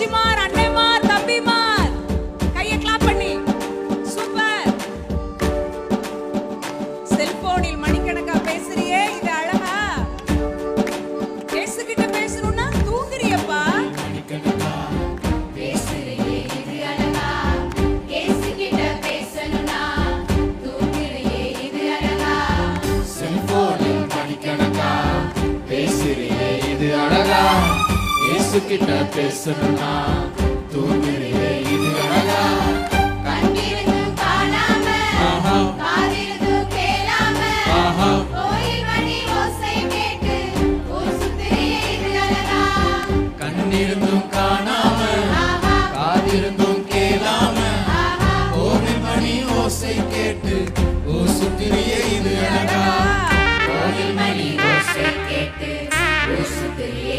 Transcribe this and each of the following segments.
Shimara இயேசு கிட்ட பேசணும்னா தூங்குறியே இது கண்ணிருந்தும் காணாம காதிருந்தும் கேளாம கோவில் மணி ஓசை கேட்டு ஓ சுத்திரியே இது அழகா? கோவில் மணி ஓசை கேட்டு ஓ சுத்திரியே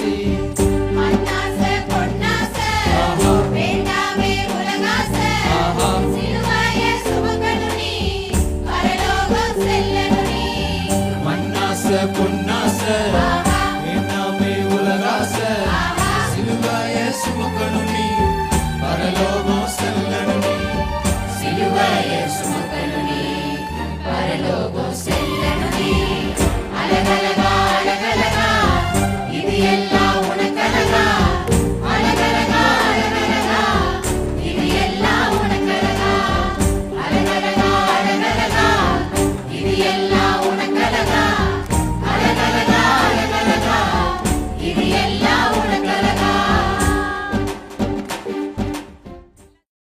see.